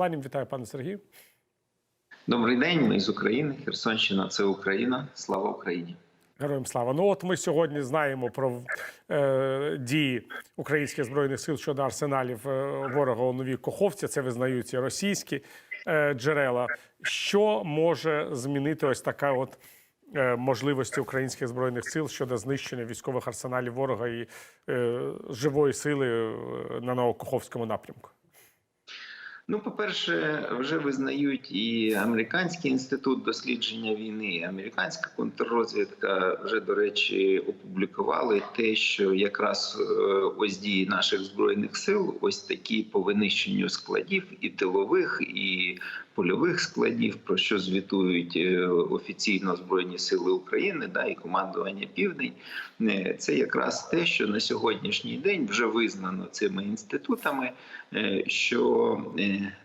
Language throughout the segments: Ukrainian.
Панім вітаю, пане Сергію. Добрий день, ми з України. Херсонщина це Україна. Слава Україні. Героям слава. Ну от ми сьогодні знаємо про е, дії українських збройних сил щодо арсеналів е, ворога у новій Коховці. Це визнають і російські е, джерела. Що може змінити ось така от е, можливості українських збройних сил щодо знищення військових арсеналів ворога і е, живої сили е, на Новокоховському напрямку? Ну, по-перше, вже визнають і американський інститут дослідження війни, американська контррозвідка вже до речі опублікували те, що якраз е, ось дії наших збройних сил, ось такі по винищенню складів і тилових, і польових складів, про що звітують е, офіційно збройні сили України, да і командування Південь. Е, Це якраз те, що на сьогоднішній день вже визнано цими інститутами, е, що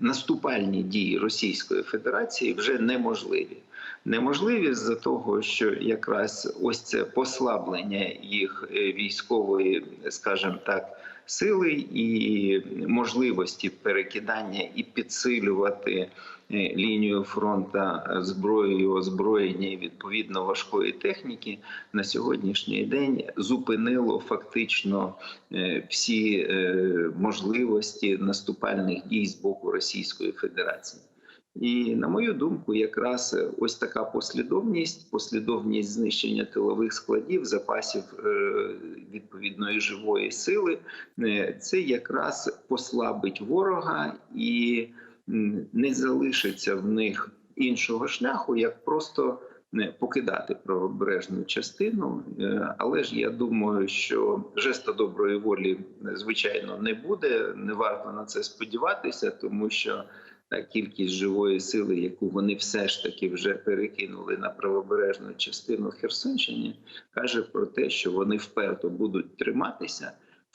наступальні дії Російської Федерації вже неможливі. Неможливі з-за того, що якраз ось це послаблення їх військової, скажімо так, сили і можливості перекидання і підсилювати лінію фронта зброєю озброєння і відповідно важкої техніки на сьогоднішній день зупинило фактично е, всі е, можливості наступальних дій з боку Російської Федерації. І на мою думку, якраз ось така послідовність, послідовність знищення тилових складів, запасів е, відповідної живої сили, е, це якраз послабить ворога і не залишиться в них іншого шляху, як просто не покидати правобережну частину. Е, Але ж я думаю, що жеста доброї волі е, звичайно не буде. Не варто на це сподіватися, тому що та кількість живої сили, яку вони все ж таки вже перекинули на правобережну частину Херсонщини, каже про те, що вони вперто будуть триматися,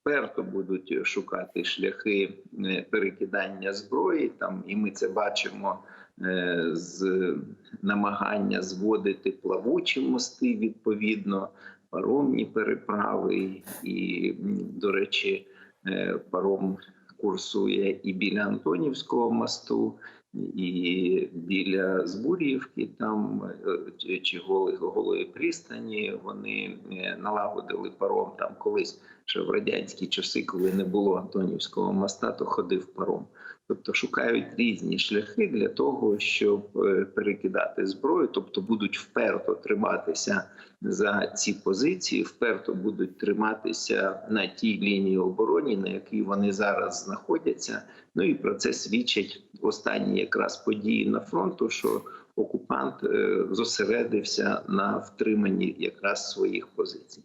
вперто будуть шукати шляхи е, перекидання зброї. Там і ми це бачимо е, з намагання зводити плавучі мости відповідно. Паромні переправи, і, до речі, е, паром курсує і біля Антонівського мосту, і біля Збур'ївки, там е, чи- голої, голої пристані. Вони е, налагодили паром там колись ще в радянські часи, коли не було Антонівського моста, то ходив паром. Тобто шукають різні шляхи для того, щоб е, перекидати зброю, тобто будуть вперто триматися за ці позиції, вперто будуть триматися на тій лінії оборони, на якій вони зараз знаходяться. Ну і про це свідчать останні якраз події на фронту, що окупант е, зосередився на втриманні якраз своїх позицій.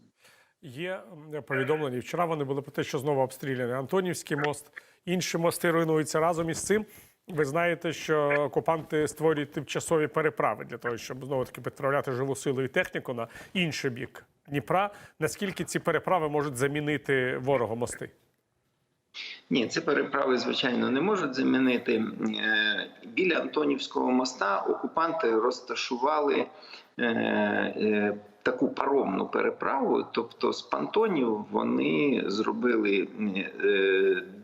Є повідомлення. Вчора вони були про те, що знову обстріляний Антонівський мост, інші мости руйнуються разом із цим. Ви знаєте, що окупанти створюють тимчасові переправи для того, щоб знову таки підправляти живу силу і техніку на інший бік Дніпра. Наскільки ці переправи можуть замінити ворога мости? Ні, це переправи, звичайно, не можуть замінити. Е, Біля Антонівського моста окупанти розташували е, е, таку паромну переправу. Тобто з понтонів вони зробили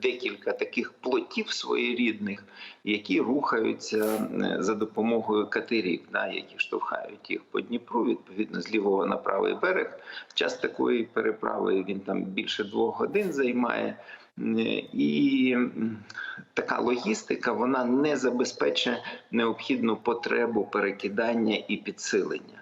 декілька таких плотів своєрідних, які рухаються за допомогою катерів, які штовхають їх по Дніпру, відповідно з лівого на правий берег. Час такої переправи він там більше двох годин займає. І така логістика вона не забезпечує необхідну потребу перекидання і підсилення.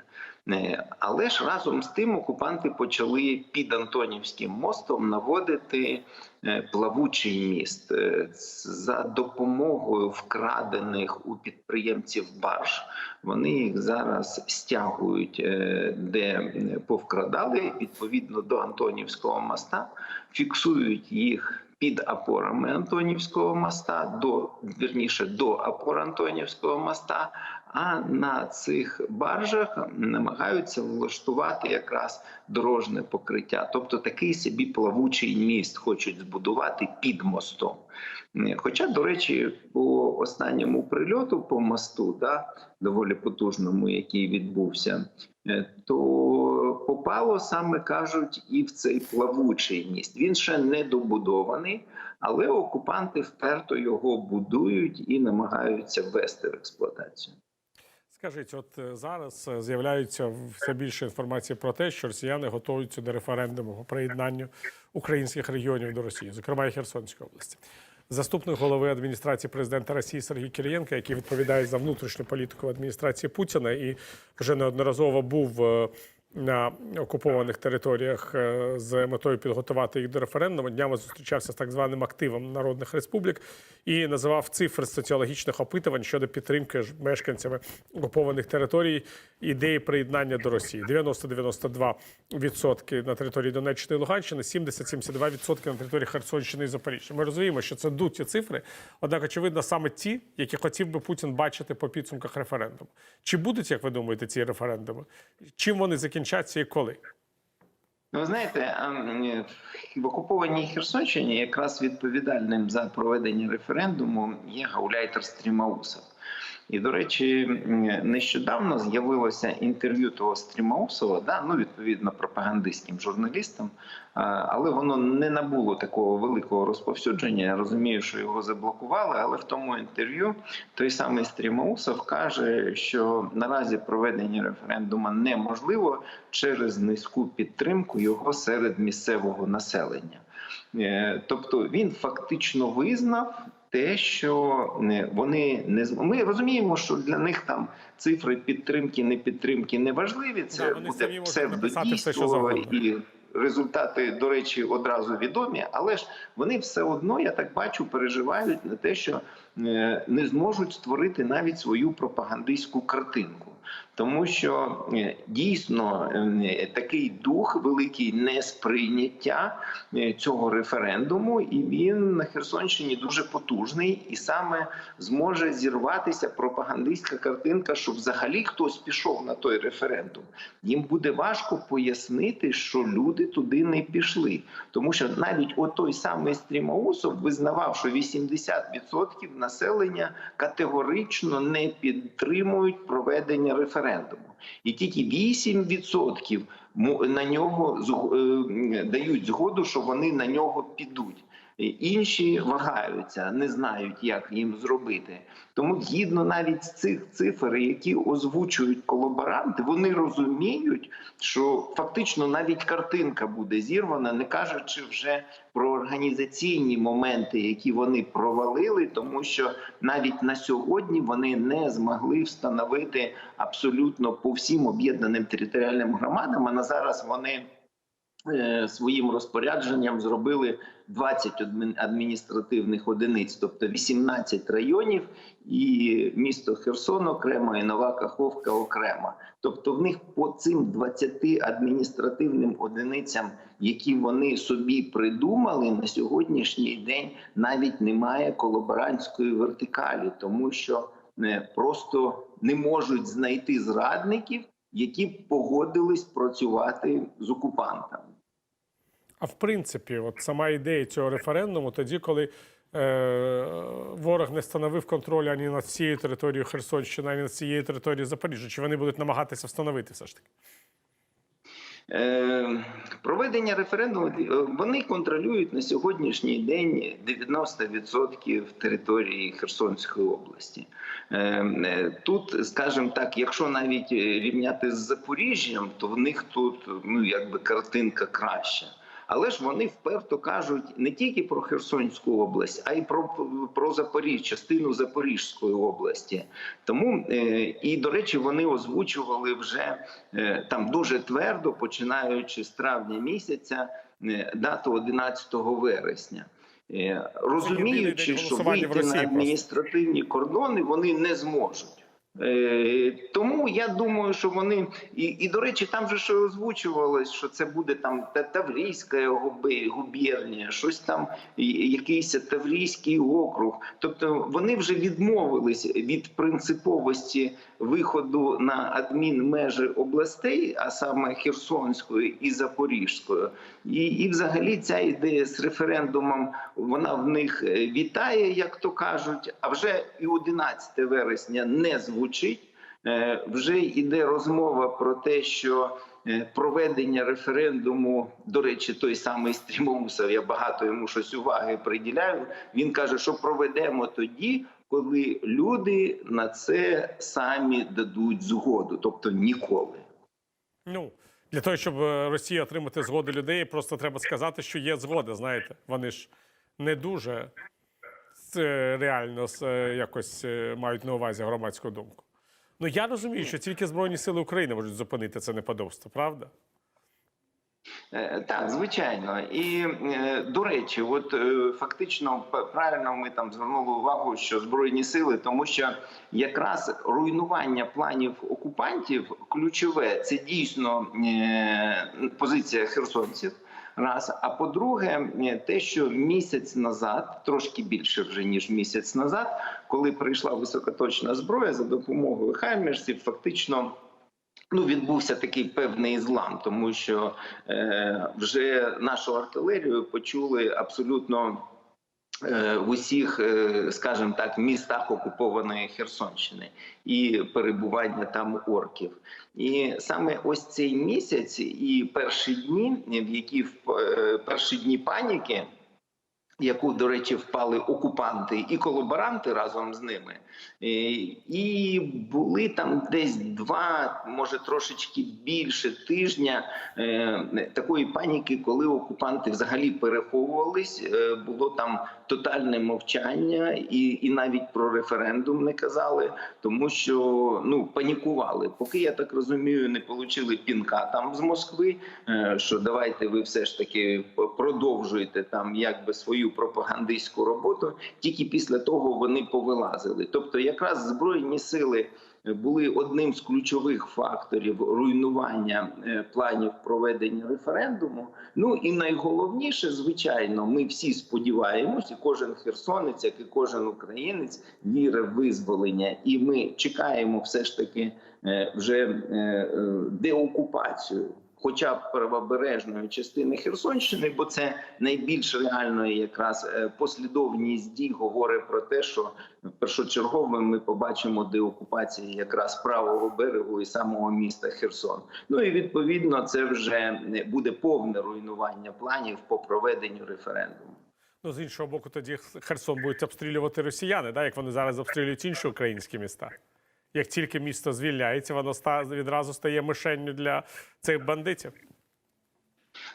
Е, Але ж разом з тим окупанти почали під Антонівським мостом наводити е, плавучий міст Е, за допомогою вкрадених у підприємців барж. Вони їх зараз стягують, де повкрадали відповідно до Антонівського моста, фіксують їх під опорами Антонівського моста, до вірніше до опор Антонівського моста. А на цих баржах намагаються влаштувати якраз дорожне покриття, тобто такий собі плавучий міст хочуть збудувати під мостом. Хоча, до речі, по останньому прильоту по мосту, да, доволі потужному, який відбувся, е, то попало саме кажуть і в цей плавучий міст. Він ще не добудований, Але окупанти вперто його будують і намагаються ввести в експлуатацію. Скажіть, от е, зараз е, з'являється все більше інформації про те, що росіяни готуються до референдуму по приєднанню українських регіонів до Росії, зокрема і Херсонської області. Заступник голови адміністрації президента Росії Сергій Кирієнко, який відповідає за внутрішню політику адміністрації Путіна і вже неодноразово був е, на окупованих територіях е, з метою підготувати їх до референдуму. Днями зустрічався з так званим активом народних республік і називав цифри соціологічних опитувань щодо підтримки мешканцями окупованих територій ідеї приєднання до Росії. 90-92% на території Донеччини і Луганщини, 70-72% на території Херсонщини і Запоріжжя. Ми розуміємо, що це дуті цифри, однак, очевидно, саме ті, які хотів би Путін бачити по підсумках референдуму. Чи будуть, як ви думаєте, ці референдуми? Чим вони закінчаться і коли? Ви знаєте, в окупованій Херсонщині якраз відповідальним за проведення референдуму є гауляйтер Стрімаусов. І, до речі, нещодавно з'явилося інтерв'ю того Стрімаусова, да, ну, відповідно, пропагандистським журналістам, але воно не набуло такого великого розповсюдження. Я розумію, що його заблокували, але в тому інтерв'ю той самий Стрімаусов каже, що наразі проведення референдуму неможливо через низьку підтримку його серед місцевого населення. Е, Тобто він фактично визнав те, що е, вони не ми розуміємо, що для них там цифри підтримки, не підтримки не важливі. Це Да, буде псевдодійство і результати, до речі, одразу відомі, але ж вони все одно, я так бачу, переживають на те, що е, не зможуть створити навіть свою пропагандистську картинку. Тому що е, дійсно е, такий дух великий несприйняття е, цього референдуму, і він на Херсонщині дуже потужний, і саме зможе зірватися пропагандистська картинка, що взагалі хтось пішов на той референдум. Їм буде важко пояснити, що люди туди не пішли, тому що навіть отой самий Стрімаусов визнавав, що 80% населення категорично не підтримують проведення референдуму, і тільки 8% му- на нього е, дають згоду, що вони на нього підуть. Інші вагаються, не знають, як їм зробити. Тому згідно навіть з цих цифр, які озвучують колаборанти, вони розуміють, що фактично навіть картинка буде зірвана, не кажучи вже про організаційні моменти, які вони провалили, тому що навіть на сьогодні вони не змогли встановити абсолютно по всім об'єднаним територіальним громадам. А на зараз вони е, своїм розпорядженням зробили 20 адміністративних одиниць, тобто 18 районів, і місто Херсон окремо, і Нова Каховка окремо. Тобто, в них по цим 20 адміністративним одиницям, які вони собі придумали на сьогоднішній день, навіть немає колаборантської вертикалі, тому що е, просто не можуть знайти зрадників, які погодились працювати з окупантами. А в принципі, от сама ідея цього референдуму, тоді, коли е, ворог не становив контроль ані над всією територією Херсонщини, ані над всією територією Запоріжжя, чи вони будуть намагатися встановити все ж таки? Е, Проведення референдуму е, вони контролюють на сьогоднішній день 90% території Херсонської області. Е, е, Тут, скажімо так, якщо навіть е, рівняти з Запоріжжям, то в них тут ну якби картинка краща. Але ж вони вперто кажуть не тільки про Херсонську область, а й про, про Запоріжжя, частину Запорізької області. Тому е, і до речі, вони озвучували вже е, там дуже твердо, починаючи з травня місяця, е, дату 11 вересня. Розуміючи, що вийти на адміністративні кордони вони не зможуть. Е, Тому я думаю, що вони і, і до речі, там же що озвучувалось, що це буде там Таврійська губе- губернія, щось там якийсь Таврійський округ. Тобто вони вже відмовились від принциповості виходу на адмінмежі областей, а саме Херсонської і Запорізької. І, і взагалі ця ідея з референдумом вона в них е, вітає, як то кажуть. А вже і 11 вересня не звучить. Е, Вже йде розмова про те, що е, проведення референдуму, до речі, той самий Стрімоусов, я багато йому щось уваги приділяю. Він каже, що проведемо тоді, коли люди на це самі дадуть згоду, тобто ніколи. Ну, для того, щоб е, Росія отримати згоду людей, просто треба сказати, що є згода. Знаєте, вони ж не дуже реально е, якось е, мають на увазі громадську думку. Ну я розумію, що тільки Збройні Сили України можуть зупинити це неподобство, правда? Е, Так, звичайно, і до речі, от фактично правильно ми там звернули увагу, що збройні сили, тому що якраз руйнування планів окупантів ключове це дійсно позиція херсонців. Раз, а по-друге, е, те, що місяць назад, трошки більше вже ніж місяць назад, коли прийшла високоточна зброя за допомогою хаймерсів, фактично Ну, відбувся такий певний злам, тому що е, вже нашу артилерію почули абсолютно в усіх, е, скажімо так, містах окупованої Херсонщини і перебування там орків. І саме ось цей місяць і перші дні, в які в е, перші дні паніки. Яку, до речі, впали окупанти і колаборанти разом з ними, і, і були там десь два, може трошечки більше тижня е, такої паніки, коли окупанти взагалі переховувались. Е, було там тотальне мовчання, і, і навіть про референдум не казали, тому що ну панікували. Поки я так розумію, не отримали пінка там з Москви. е, що давайте ви все ж таки продовжуєте там якби свою пропагандистську роботу. Тільки після того вони повилазили. Тобто, якраз збройні сили були одним з ключових факторів руйнування е, планів проведення референдуму. Ну і найголовніше, звичайно, ми всі сподіваємося, і кожен херсонець, як і кожен українець, вірить в визволення, і ми чекаємо все ж таки е, вже е, е, деокупацію. Хоча б правобережної частини Херсонщини, бо це найбільш реальної якраз е, послідовність дій говорить про те, що першочерговим ми побачимо деокупацію якраз правого берегу і самого міста Херсон. Ну і відповідно це вже буде повне руйнування планів по проведенню референдуму. Ну, з іншого боку, тоді Херсон будуть обстрілювати росіяни, да, як вони зараз обстрілюють інші українські міста. Як тільки місто звільняється, воно відразу стає мишенню для цих бандитів.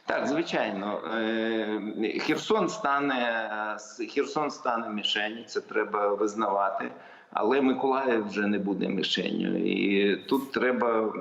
Так, звичайно, Е, Херсон стане Херсон стане мішенью, це треба визнавати. Але Миколаїв вже не буде мішенью. І тут треба,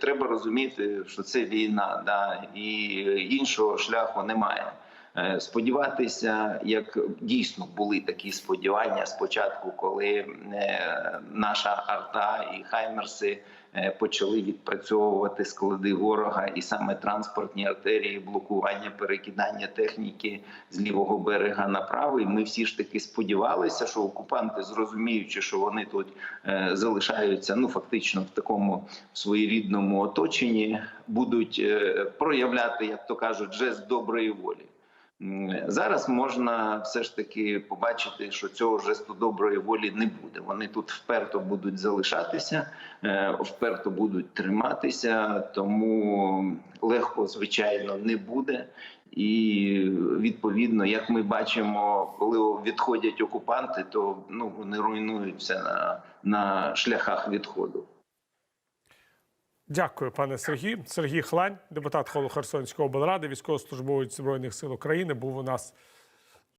треба розуміти, що це війна, да, і іншого шляху немає. Е, Сподіватися, як дійсно були такі сподівання спочатку, коли е, наша арта і хаймерси е, почали відпрацьовувати склади ворога, і саме транспортні артерії, блокування, перекидання техніки з лівого берега на правий. Ми всі ж таки сподівалися, що окупанти, зрозуміючи, що вони тут залишаються, ну фактично в такому своєрідному оточенні, будуть проявляти, як то кажуть, жест доброї волі. Зараз можна все ж таки побачити, що цього жесту доброї волі не буде. Вони тут вперто будуть залишатися, е, вперто будуть триматися, тому легко, звичайно, не буде. І відповідно, як ми бачимо, коли відходять окупанти, то ну вони руйнують все на, на шляхах відходу. Дякую, пане Сергій. Сергій Хлань, депутат Холу Херсонської облради, військовослужбовець Збройних сил України, був у нас